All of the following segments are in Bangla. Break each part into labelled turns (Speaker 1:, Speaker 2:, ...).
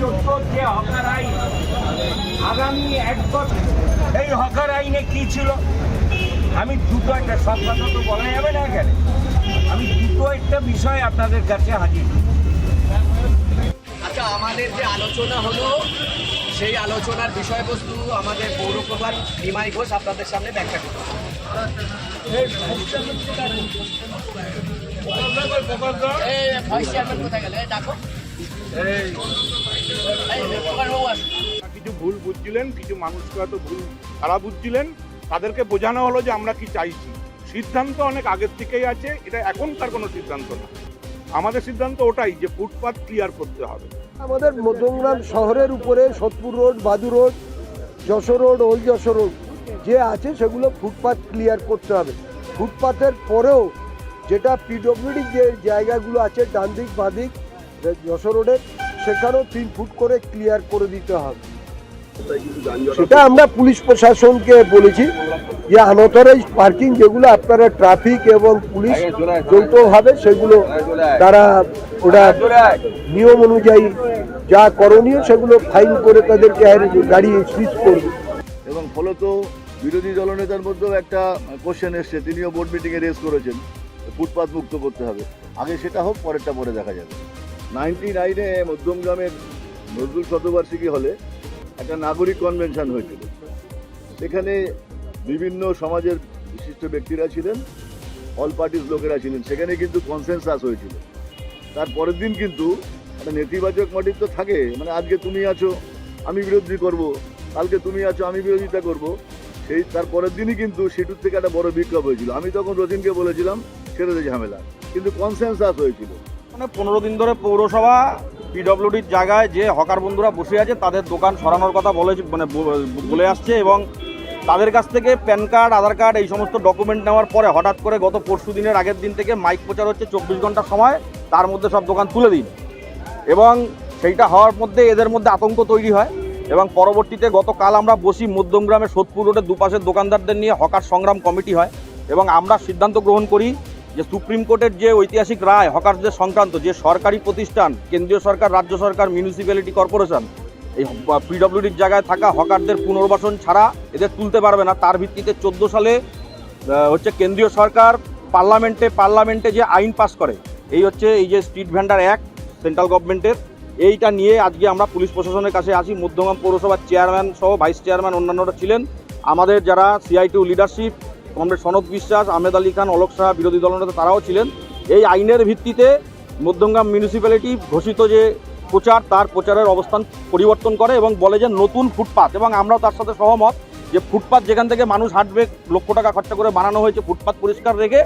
Speaker 1: চোদ্দ যে হকার আইন। আগামী এক এই হকার আইনে কি ছিল? আমি দুটো একটা সব কথা তো বলা যাবে না কেন আমি দুটো একটা বিষয় আপনাদের কাছে হাজির।
Speaker 2: আচ্ছা আমাদের যে আলোচনা হলো সেই আলোচনার বিষয়বস্তু আমাদের পৌরপ্রধান নিমাই ঘোষ আপনাদের সামনে ব্যাখ্যা করবেন। এই।
Speaker 3: কিছু ভুল বুঝছিলেন, কিছু মানুষকে হয়তো ভুল তারা বুঝছিলেন, তাদেরকে বোঝানো হলো যে আমরা কি চাইছি। সিদ্ধান্ত অনেক আগের থেকেই আছে, এটা এখনকার কোনো সিদ্ধান্ত না। আমাদের সিদ্ধান্ত ওটাই যে ফুটপাথ ক্লিয়ার করতে হবে।
Speaker 4: আমাদের মধ্যমগ্রাম শহরের উপরে Sodepur road, Badu road, Jessore road old Jessore road, যে আছে সেগুলো ফুটপাথ ক্লিয়ার করতে হবে। ফুটপাথের পরেও যেটা পিডব্লিউডি যে জায়গাগুলো আছে ডান দিক বাদিক, যশোর রোডের সেখানেও তিন ফুট করে ক্লিয়ার করে দিতে হবে। সেটা আমরা পুলিশ প্রশাসনকে বলেছি যে আনঅথরাইজ পার্কিং যেগুলো আপনারা ট্রাফিক এবং পুলিশ যৌথভাবে সেগুলো তারা ওটা নিয়ম অনুযায়ী যা করণীয় সেগুলো ফাইন করে তাদেরকে গাড়ি সুইচ করবে।
Speaker 5: এবং ফলত বিরোধী দলনেতার মধ্যেও একটা কোশ্চেন এসছে তিনিও বোর্ড মিটিংয়ে রেস করেছেন ফুটপাত মুক্ত করতে হবে। আগে সেটা হোক পরেরটা পরে দেখা যাবে। নাইনটি নাইনে মধ্যমগ্রামের নজরুল শতবার্ষিকী হলে একটা নাগরিক কনভেনশন হয়েছিল। সেখানে বিভিন্ন সমাজের বিশিষ্ট ব্যক্তিরা ছিলেন, অল পার্টিস লোকেরা ছিলেন। সেখানে কিন্তু কনসেনসাস হয়েছিল। তার পরের দিন কিন্তু একটা নেতিবাচক মোটিভ তো থাকে মানে আজকে তুমি আছো, আমি বিরোধী করব, কালকে তুমি আছো, আমি বিরোধিতা করব। সেই তার পরের দিনই কিন্তু সেটুর থেকে একটা বড় বিক্ষোভ হয়েছিল। আমি তখন রতিনকে বলেছিলাম ছেড়ে দে ঝামেলা। কিন্তু কনসেনসাস হয়েছিল।
Speaker 6: মানে পনেরো দিন ধরে পৌরসভা পিডব্লিউডির জায়গায় যে হকার বন্ধুরা বসে আছে, তাদের দোকান সরানোর কথা বলে মানে বলে আসছে এবং তাদের কাছ থেকে প্যান কার্ড, আধার কার্ড, এই সমস্ত ডকুমেন্ট নেওয়ার পরে হঠাৎ করে গত পরশু দিনের আগের দিন থেকে মাইক প্রচার হচ্ছে চব্বিশ ঘণ্টা সময়, তার মধ্যে সব দোকান তুলে দিন। এবং সেইটা হওয়ার মধ্যে এদের মধ্যে আতঙ্ক তৈরি হয় এবং পরবর্তীতে গতকাল আমরা বসি মধ্যমগ্রামে সোদপুর রোডের দুপাশের দোকানদারদের নিয়ে হকার সংগ্রাম কমিটি হয় এবং আমরা সিদ্ধান্ত গ্রহণ করি যে সুপ্রিম কোর্টের যে ঐতিহাসিক রায়, হকারদের সংক্রান্ত যে সরকারি প্রতিষ্ঠান, কেন্দ্রীয় সরকার, রাজ্য সরকার মিউনিসিপ্যালিটি কর্পোরেশন এই পিডব্লিউডির জায়গায় থাকা হকারদের পুনর্বাসন ছাড়া এদের তুলতে পারবে না। তার ভিত্তিতে চোদ্দ সালে হচ্ছে কেন্দ্রীয় সরকার পার্লামেন্টে পার্লামেন্টে যে আইন পাস করে, এই হচ্ছে এই যে স্ট্রিট ভেন্ডার অ্যাক্ট, সেন্ট্রাল গভর্নমেন্টের, এইটা নিয়ে আজকে আমরা পুলিশ প্রশাসনের কাছে আসি। মধ্যগ্রাম পৌরসভার চেয়ারম্যান সহ ভাইস চেয়ারম্যান অন্যান্যরা ছিলেন। আমাদের যারা সিআইটিউ লিডারশিপ কমরেড সনদ বিশ্বাস, আহমেদ আলী খান, অলোক সাহা বিরোধী দলনেতা তারাও ছিলেন। এই আইনের ভিত্তিতে মধ্যমগ্রাম মিউনিসিপ্যালিটি ঘোষিত যে প্রচার, তার প্রচারের অবস্থান পরিবর্তন করে এবং বলে যে নতুন ফুটপাত এবং আমরাও তার সাথে সহমত যে ফুটপাত যেখান থেকে মানুষ হাঁটবে, লক্ষ টাকা খরচা করে বানানো হয়েছে, ফুটপাত পরিষ্কার রেখে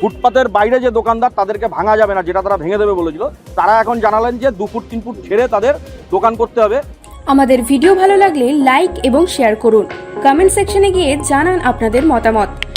Speaker 6: ফুটপাতের বাইরে যে দোকানদার তাদেরকে ভাঙা যাবে না, যেটা তারা ভেঙে দেবে বলেছিল। তারা এখন জানালেন যে দু ফুট, তিন ফুট ছেড়ে তাদের দোকান করতে হবে।
Speaker 7: আমাদের ভিডিও ভালো লাগলে লাইক এবং শেয়ার করুন। কমেন্ট সেকশনে গিয়ে জানান আপনাদের মতামত।